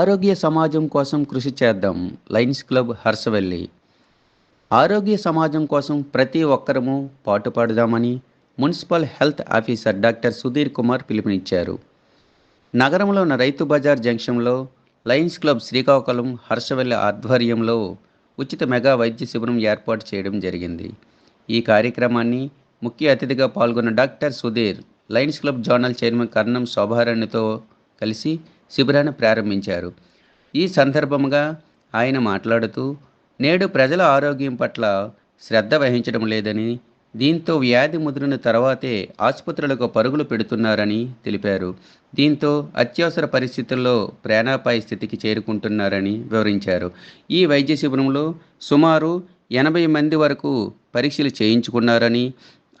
ఆరోగ్య సమాజం కోసం కృషి చేద్దాం. Lions club Harshavelli. ఆరోగ్య సమాజం కోసం ప్రతి ఒక్కరము పాటుపడదామని municipal health officer doctor Sudheer Kumar పిలుపునిచ్చారు. నగరంలో ఉన్న రైతు బజార్ జంక్షన్లో లయన్స్ క్లబ్ శ్రీకాకుళం హర్షవెల్లి ఆధ్వర్యంలో ఉచిత మెగా వైద్య శిబిరం ఏర్పాటు చేయడం జరిగింది. ఈ కార్యక్రమాన్ని ముఖ్య అతిథిగా పాల్గొన్న doctor Sudheer lions club zonal chairman Karnam శోభారాణితో కలిసి శిబిరాన్ని ప్రారంభించారు. ఈ సందర్భంగా ఆయన మాట్లాడుతూ నేడు ప్రజల ఆరోగ్యం పట్ల శ్రద్ధ వహించడం లేదని దీంతో వ్యాధి ముదిరిన తర్వాతే ఆసుపత్రులకు పరుగులు పెడుతున్నారని తెలిపారు. దీంతో అత్యవసర పరిస్థితుల్లో ప్రాణాపాయ స్థితికి చేరుకుంటున్నారని వివరించారు. ఈ వైద్య శిబిరంలో సుమారు ఎనభై మంది వరకు పరీక్షలు చేయించుకున్నారని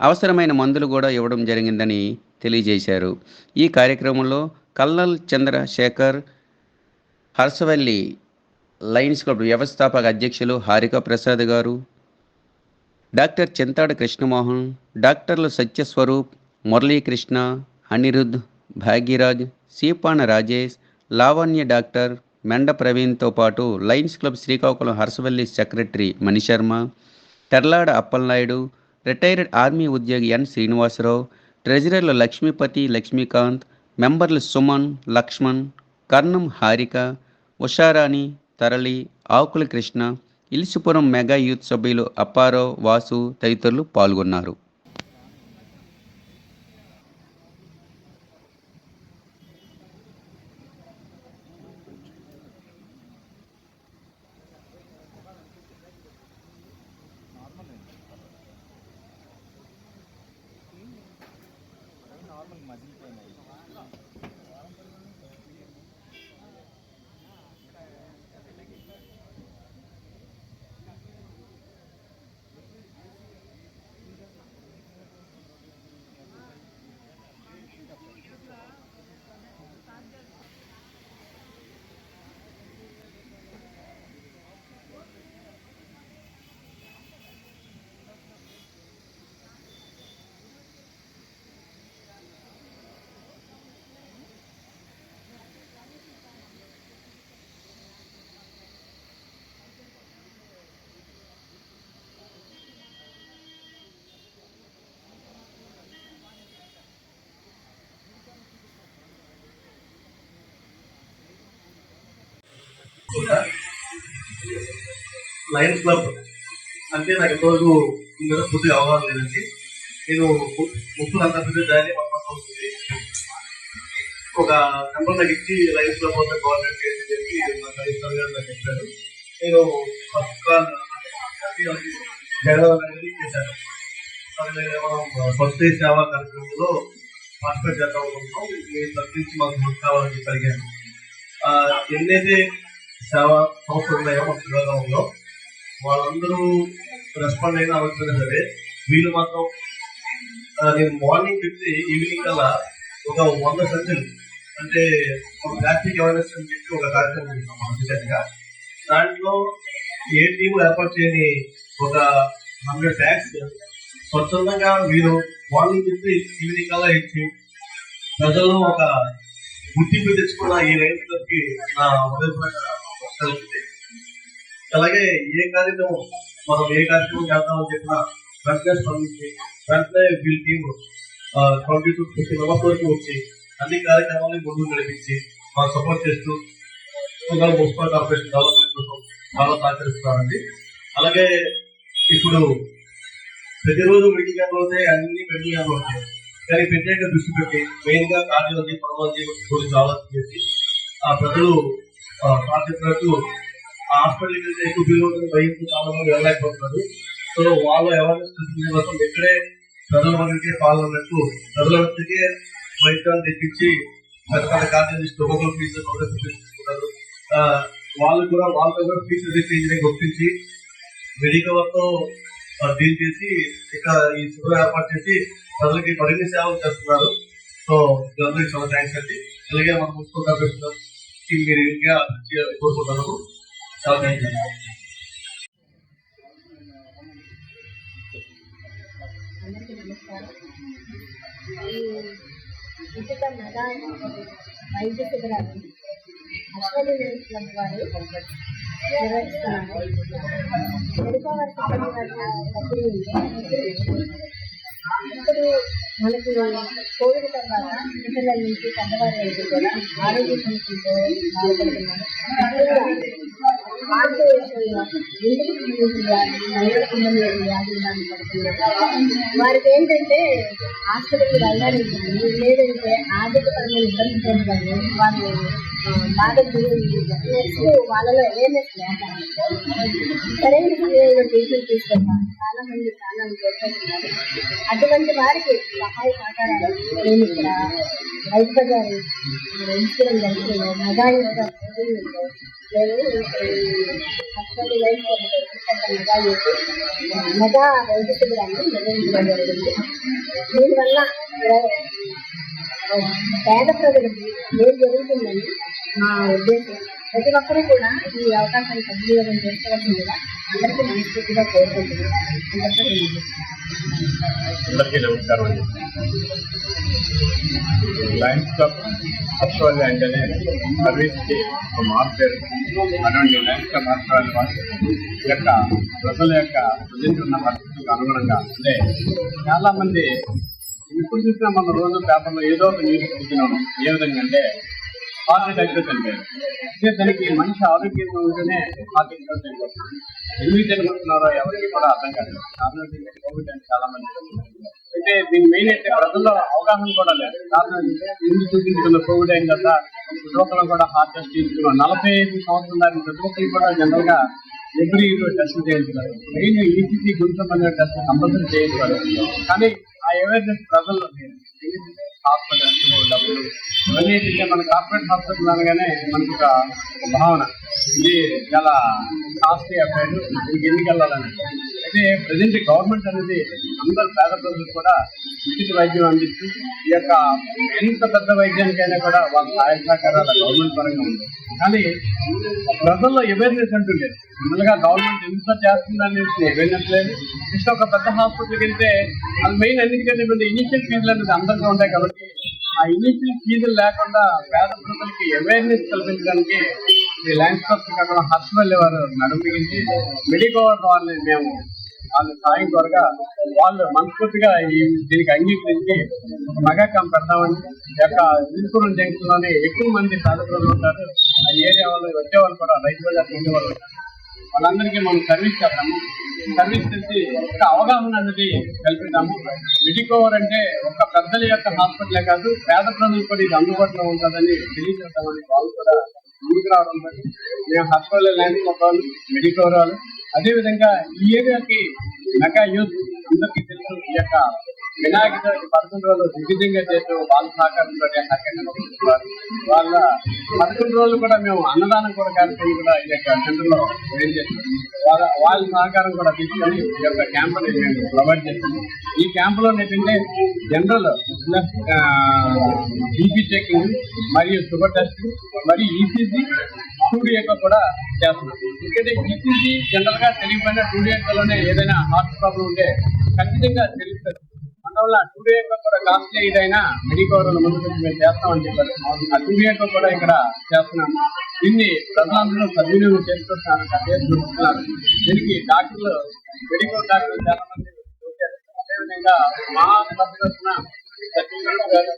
అవసరమైన మందులు కూడా ఇవ్వడం జరిగిందని తెలియజేశారు. ఈ కార్యక్రమంలో colonel Chandrashekar Harsavalli lions club వ్యవస్థాపక అధ్యక్షులు హారిక ప్రసాద్ గారు డాక్టర్ చింతాడ కృష్ణమోహన్ డాక్టర్లు సత్యస్వరూప్ మురళీకృష్ణ అనిరుద్ భాగ్యరాజ్ సీపాన రాజేష్ లావణ్య డాక్టర్ మెండ ప్రవీణ్తో పాటు lions club Srikakulam Harsavalli secretary Manisharma Terlada Appalanaidu retired army ఉద్యోగి ఎన్ శ్రీనివాసరావు ట్రెజరర్లు లక్ష్మీపతి లక్ష్మీకాంత్ మెంబర్లు సుమన్ లక్ష్మణ్ కర్ణం హారిక ఉషారాణి తరళి ఆకుల కృష్ణ ఇలిసిపురం మెగా యూత్ సభ్యులు అప్పారావు వాసు తదితరులు పాల్గొన్నారు. లయన్స్ క్లబ్ అంటే నాకు ఇంతవరకు మీద పూర్తిగా అవగాహన లేదండి. నేను ముప్పుడు అంత పెద్ద జాయిన్ వస్తుంది ఒక నెంబర్ నాకు ఇచ్చి లయన్స్ క్లబ్ వద్ద కోఆర్డినేట్ చేసి చెప్పి మా గారు నాకు చెప్పారు. నేను ఫస్ట్ జగన్ చేశాను. అలాగే సేవా కార్యక్రమంలో పార్టిసిపేట్ చేద్దాం అనుకుంటున్నాం. మీ తప్పించి మాకు హెల్ప్ కావాలని చెప్పి అడిగాను. ఎన్నైతే సేవా సంస్థలు ఉన్నాయో మన శివగామంలో వాళ్ళందరూ రెస్పాండ్ అయినా అవ్వకపోయినా సరే వీళ్ళు మాత్రం నేను మార్నింగ్ చెప్తే ఈవినింగ్ కల్లా ఒక వంద సంచులు అంటే ప్లాస్టిక్ అవేర్నెస్ అని చెప్పి ఒక కార్యక్రమం చేస్తాం దాంట్లో ఏ టీం ఏర్పాటు చేయని ఒక హండ్రెడ్ ట్యాక్స్ స్వచ్ఛందంగా వీరు మార్నింగ్ చెప్తే ఈవినింగ్ కల్లా ఇచ్చి ప్రజల్లో ఒక గుర్తింపు తెచ్చుకున్న ఈ రైతులకి నా హృదయపూర్వక నమస్కారాలు. అలాగే ఏ కార్యక్రమం మనం ఏ కార్యక్రమం చేద్దామని చెప్పినా వెంటనే స్పందించి వెంటనే వీళ్ళ team twenty to fifty members వరకు వచ్చి అన్ని కార్యక్రమాలని ముందుకు నడిపించి మాకు సపోర్ట్ చేస్తూ మున్సిపల్ కార్పొరేషన్ డెవలప్మెంట్ కోసం చాలా సహకరిస్తున్నారండి అలాగే ఇప్పుడు ప్రతిరోజు మీటింగ్ క్యాంపులు అన్ని మీటింగ్ క్యాంపులు అవుతాయి కానీ ప్రత్యేక దృష్టి పెట్టి మెయిన్గా కార్డియాలజీ పరమాలజీ గురించి ఆలోచన చేసి ఆ ప్రజలు ఆ, హాస్పిటల్కి వెళ్తే ఎక్కువ బిల్లు ఉంటుంది భయంతో చాలా మంది వెళ్ళలేకపోతున్నారు. సో వాళ్ళ అవేర్నెస్ కోసం ఇక్కడే ప్రజలందరికీ పాల్గొన్నట్టు ప్రజలందరికీ వైద్యాలు తెప్పించి పెద్ద పెద్ద కార్డియాలజిస్ట్ ఒక్కొక్కరు ఫీజు తీసుకుంటారు వాళ్ళు కూడా వాళ్ళతో కూడా ఫీజు ఇంజనీరింగ్ గుర్తించి మెడికవర్తో డీల్ చేసి ఇక్కడ ఈ శిబిరం ఏర్పాటు చేసి ప్రజలకి మరిన్ని సేవలు చేస్తున్నారు. సో అందరికి చాలా థ్యాంక్స్ అండి. అలాగే మనం ముందుకు కార్పొరేషన్ మీరు ఇంకా కోరుకుంటున్నాము. కోరుకుంటున్నాను అందరికీ నమస్కారం. ఈ ఉచిత మెగా వైద్య శిబిరాన్ని అశ్వతి క్లబ్ వారు నిర్వహిస్తున్నారు. మెడికవర్ ఇప్పుడు మనకి కోవిడ్ తర్వాత చిన్నపిల్లల నుంచి పెద్దవారి వరకు కూడా ఆరోగ్య సమస్యలతో బాధపడుతున్నారు వారికి ఏంటంటే హాస్పిటల్కి వెళ్ళడానికి కానీ లేదంటే ఆర్థిక పరమైన ఇబ్బందులతో కానీ వాళ్ళు ఆ, బాధ నెక్స్ట్ వాళ్ళలో అవేర్నెస్ లేక సరైన సమయంలో టీచర్ తీసుకుంటారు. చాలా మంది చాలా కోరుకుంటున్నారు అటువంటి వారికి సహాయ సహకారాలు నేను ఇక్కడ? రైతు బజారు ఇన్సూరం జరుగుతుందో మెగా యూత్ మెగా మెగా వైద్య శిబిరాన్ని నిర్వహించడం జరిగింది దీనివల్ల పేద ప్రజలకు ఏం జరుగుతుందని మా ఉద్దేశం ప్రతి ఒక్కరూ కూడా ఈ అవకాశాన్ని సద్వినియోగం చేసుకోవాల్సిందిగా అందరికీ మనస్ఫూర్తిగా కోరుకుంటున్నాను. అందరికీ తెలియజేస్తున్నాను. అందరికీ నమస్కారం అండి. లయన్స్ క్లబ్ హర్షవాది అంటేనే సర్వీస్కి ఒక మార్పేరు అటువంటి లయన్స్ క్లబ్ హర్షవాది వారు యొక్క ప్రజల యొక్క ప్రజెంట్ పరిస్థితులకు అనుగుణంగా అంటే చాలా మంది ఇప్పుడు చూసినా మన రోజు పేపర్లో ఏదో ఒక న్యూస్ చూసినాము ఏ విధంగా అంటే హార్ట్ అటాక్తో చనిపోయారు అంటే దానికి మనిషి ఆరోగ్యంగా ఉంటేనే హార్ట్ అటాక్ చనిపోతుంది ఎందుకు చనిపోతున్నారో ఎవరికి కూడా అర్థం కాదు. కారణం ఏంటంటే కోవిడ్ అని చాలా మంది అయితే దీని మెయిన్ అయితే ప్రజల్లో అవగాహన కూడా లేదు. కారణం ముందు చూపించుకున్న కోవిడ్ అయిన తర్వాత ప్రతి ఒక్కరు కూడా హార్ట్ టెస్ట్ చేయించుకున్నారు. నలభై ఐదు సంవత్సరం దాకా ప్రతి ఒక్కరు కూడా జనరల్గా ఎవ్రీ ఇయర్ టెస్ట్ చేయించుకోవాలి మెయిన్ ఈసీసీ గుండె టెస్ట్ కంపల్సరీ చేయించుకోవాలి. కానీ అవేర్నెస్ ప్రజల్లో లేదు హాస్పిటల్ డబ్బులు ఇవన్నీ ఏంటంటే మన కార్పొరేట్ హాస్పిటల్ అనగానే మనకు ఒక భావన. ఇది చాలా కాస్ట్లీ అఫైర్ దీనికి ఎందుకు వెళ్ళాలని? అయితే ప్రజెంట్ గవర్నమెంట్ అనేది అందరు పేద ప్రజలకు కూడా ఉచిత వైద్యం అందిస్తూ ఈ యొక్క ఎంత పెద్ద వైద్యానికైనా కూడా వాళ్ళ సహాయ సహకారాలు గవర్నమెంట్ పరంగా ఉంది. కానీ ప్రజల్లో అవేర్నెస్ అంటూ లేదు. ముందుగా గవర్నమెంట్ ఎంత చేస్తుందని అవేర్నెస్ లేదు. జస్ట్ ఒక పెద్ద హాస్పిటల్కి వెళ్తే అది మెయిన్ అన్నిటికంటే ముందు ఇనిషియల్ ఫీజులు అనేది అందరికీ ఉంటాయి కాబట్టి ఆ ఇనిషియల్ ఫీజులు లేకుండా పేద ప్రజలకి అవేర్నెస్ కల్పించడానికి ఈ ల్యాండ్ స్టాప్ కాకుండా హాస్పిటల్ వారు నడుమిగించి మెడికోవర్ వాళ్ళని మేము వాళ్ళ సాయం కొరగా వాళ్ళు మనస్ఫూర్తిగా ఈ దీనికి అంగీకరించి ఒక మెగా పెడదామని యొక్క విల్పురం జంక్షన్లోనే ఎక్కువ మంది పేద ప్రజలు ఉంటారు. ఆ ఏరియా వాళ్ళు వచ్చే వాళ్ళు కూడా రైతు బజార్ ఉండే వాళ్ళు ఉంటారు. వాళ్ళందరికీ మనం సర్వీస్ చేద్దాము. సర్వీస్ చేసి ఒక అవగాహన అనేది కల్పిద్దాము. మెడికోవర్ అంటే ఒక పెద్దల యొక్క హాస్పిటలే కాదు పేద ప్రజలు కూడా ఇది అందుబాటులో ఉంటుందని తెలియజేద్దామని వాళ్ళు కూడా ముందుకు రావడం మేము హాస్పిటల్ ల్యాండ్ వాళ్ళు మెడికోవర్ వాళ్ళు అదేవిధంగా ఈ ఏరియాకి మెగా యూత్ అందరికీ తెలుసు. ఈ యొక్క వినాయక చవితి పదకొండు రోజులు దిగ్విజయంగా చేసిన వాళ్ళ సహకారంతో వాళ్ళ పదకొండు రోజులు కూడా మేము అన్నదానం కూడా కార్యక్రమం కూడా ఈ యొక్క సెంటర్లో ఏం చేస్తాం వాళ్ళ వాళ్ళ సహకారం కూడా తీసుకొని ఈ యొక్క క్యాంప్ అనేది మేము ప్రొవైడ్ చేస్తాము ఈ క్యాంప్లో ఏంటంటే జనరల్ బీపీ చెకింగ్ మరియు షుగర్ టెస్ట్ మరియు ఈసీజీ టూ డిఏకో కూడా చేస్తున్నాం. ఎందుకంటే ఈసీజీ జనరల్గా తెలియకపోయినా టూ డిఏకోలోనే ఏదైనా హార్ట్ ప్రాబ్లం ఉంటే ఖచ్చితంగా తెలుస్తుంది. అందువల్ల టూ డిఏకో కూడా కాస్ట్లీ ఏదైనా మెడికోర్ ముందు మేము చేస్తామని చెప్పారు. ఆ టూ డిఏకో కూడా ఇక్కడ చేస్తున్నాం. దీన్ని ప్రజలందరూ సద్వినియోగం చేసుకుంటున్నారు చేసుకుంటున్నారు దీనికి డాక్టర్లు మెడికల్ డాక్టర్లు చాలా మంది అదేవిధంగా మా క్లబ్ తరఫున సత్యనారాయణ గారు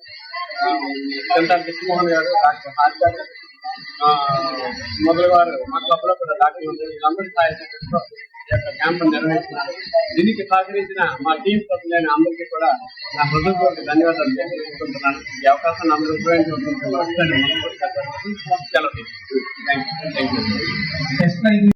చంద్ర కృష్ణమోహన్ గారు డాక్టర్ హారిక గారు ఆ, మొదలు వారు మా క్లబ్ కూడా డాక్టర్ ఉన్నారు వీళ్ళందరి క్యాంప్ నిర్వహిస్తున్నారు. దీనికి సహకరించిన మా టీం సభ్యులైన అందరికీ కూడా నా హృదయపూర్వక ధన్యవాదాలు తెలియజేసుకుంటున్నాను. ఈ అవకాశాన్ని అందరూ ఉపయోగించుకుంటున్నాను సెలవు థ్యాంక్ యూ